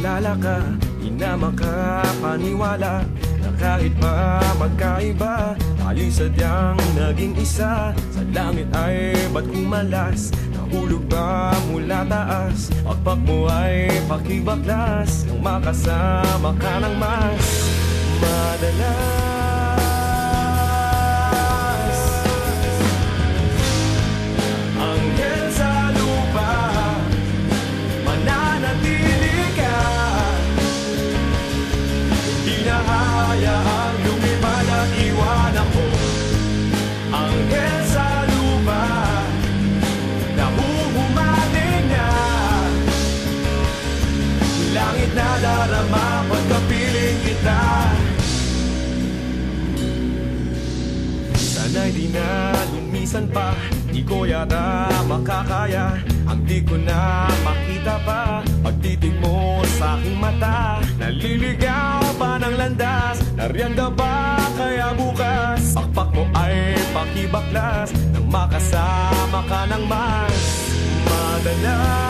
makilala ka Di na makapaniwala Na kahit pa magkaiba Tayo'y sadyang naging isa. Sa langit ay ba't kumalas? Nahulog ba mula taas? Pagpak mo ay pakibaklas. Nang makasama ka ng mas Madalas lumisan pa Di ko yata makakaya. Ang di ko na makita pa Pagtitig mo sa aking mata. Naliligaw pa ng landas Nariyan ka ba kaya bukas. Pakpak mo ay pakibaklas Nang makasama ka ng mas. Madalas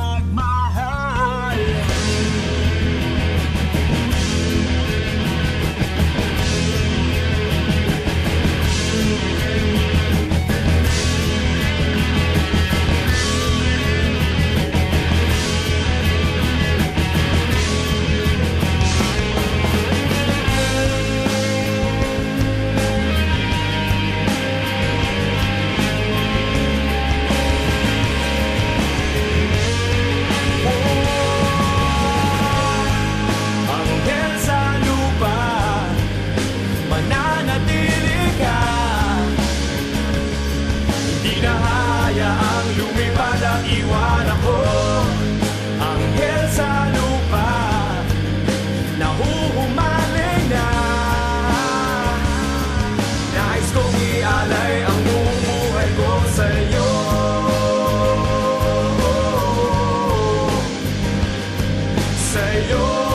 hayaang lumipad at iwan ako. Anghel sa lupa Nahuhumaling na. Nais kong ialay ang buong buhay ko sa'yo. Sa'yo